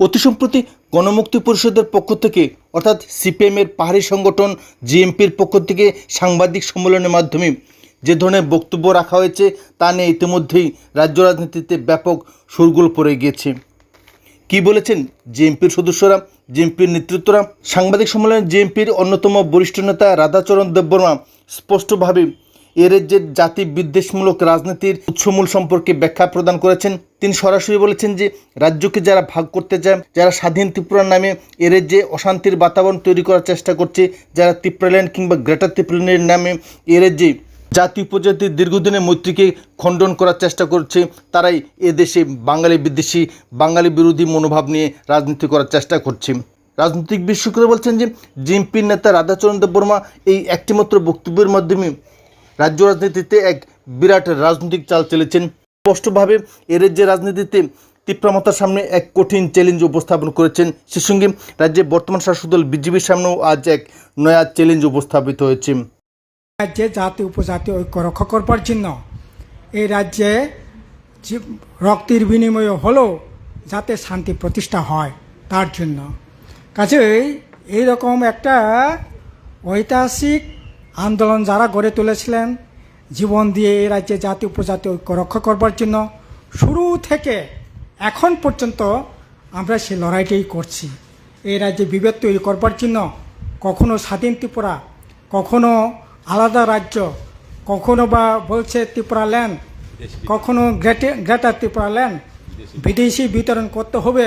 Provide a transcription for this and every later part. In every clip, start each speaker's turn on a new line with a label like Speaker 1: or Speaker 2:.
Speaker 1: অতি সম্প্রতি গণমুক্তি পরিষদের পক্ষ থেকে, অর্থাৎ সিপিএমের পাহাড়ি সংগঠন জিএমপির পক্ষ থেকে সাংবাদিক সম্মেলনের মাধ্যমে যে ধরনের বক্তব্য রাখা হয়েছে, তা নিয়ে ইতিমধ্যেই রাজ্য রাজনীতিতে ব্যাপক শোরগোল পড়ে গিয়েছে। কি বলেছেন জেএমপির সদস্যরা, জেএমপির নেতৃত্বরা? সাংবাদিক সম্মেলনে জেএমপির অন্যতম বরিষ্ঠ নেতা রাধাচরণ দেববর্মা স্পষ্টভাবে এ রাজ্যের জাতি বিদ্বেষমূলক রাজনীতির উৎসমূল সম্পর্কে ব্যাখ্যা প্রদান করেছেন। তিনি সরাসরি বলেছেন যে, রাজ্যকে যারা ভাগ করতে চায়, যারা স্বাধীন ত্রিপুরার নামে এ রাজ্যে অশান্তির বাতাবরণ তৈরি করার চেষ্টা করছে, যারা ত্রিপুরাল্যান্ড কিংবা গ্রেটার ত্রিপুরাল্যান্ডের নামে এ রাজ্যে জাতি উপজাতির দীর্ঘদিনের মৈত্রীকে খণ্ডন করার চেষ্টা করছে, তারাই এদেশে বাঙালি বিদ্বেষী, বাঙালি বিরোধী মনোভাব নিয়ে রাজনীতি করার চেষ্টা করছে। রাজনৈতিক বিশ্বকরা বলছেন যে, জিএমপির নেতা রাধাচরণ দেব বর্মা এই একটিমাত্র বক্তব্যের মাধ্যমে রাজ্য রাজনীতিতে এক বিরাট রাজনৈতিক চাল চলেছেন। স্পষ্টভাবে এর যে রাজনীতিতে তীব্রমতার সামনে এক কঠিন চ্যালেঞ্জ উপস্থাপন করেছেন। সে সঙ্গে রাজ্যে বর্তমান শাসক দল বিজেপির সামনেও আজ এক নয়া চ্যালেঞ্জ উপস্থাপিত হয়েছে।
Speaker 2: রাজ্যে জাতি, উপজাতি, ঐক্য রক্ষা করবার জন্য এই রাজ্যে রক্তের বিনিময় হলেও যাতে শান্তি প্রতিষ্ঠা হয়, তার জন্য। কাজেই এইরকম একটা ঐতিহাসিক আন্দোলন যারা গড়ে তুলেছিলেন জীবন দিয়ে এই রাজ্যে জাতি উপজাতি ঐক্য রক্ষা করবার জন্য শুরু থেকে এখন পর্যন্ত আমরা সেই লড়াইটাই করছি। এই রাজ্যে বিভেদ তৈরি করবার জন্য কখনো স্বাধীন ত্রিপুরা কখনো আলাদা রাজ্য কখনো বা বলছে ত্রিপুরা ল্যান্ড কখনো গ্রেটে গ্রেটার ত্রিপুরা ল্যান্ড বিদেশি। বিতরণ করতে হবে।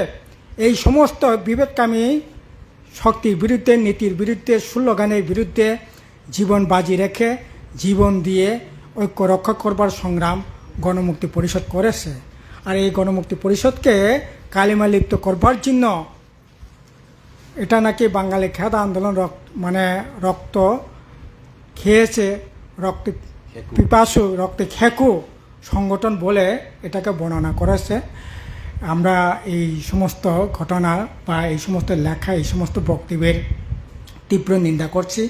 Speaker 2: এই সমস্ত বিবেককামী শক্তির বিরুদ্ধে নীতির বিরুদ্ধে স্লোগানের বিরুদ্ধে জীবন বাজি রেখে জীবন দিয়ে ঐক্য রক্ষা করবার সংগ্রাম গণমুক্তি পরিষদ করেছে। আর এই গণমুক্তি পরিষদকে কালিমা লিপ্ত করবার জন্য এটা নাকি বাঙালি খেদা আন্দোলন রক্ত মানে রক্ত খেয়েছে রক্ত পিপাসু রক্তে খেকু সংগঠন বলে এটাকে বর্ণনা করেছে। আমরা এই সমস্ত ঘটনা বা এই সমস্ত লেখা এই সমস্ত বক্তব্যের তীব্র নিন্দা করছি।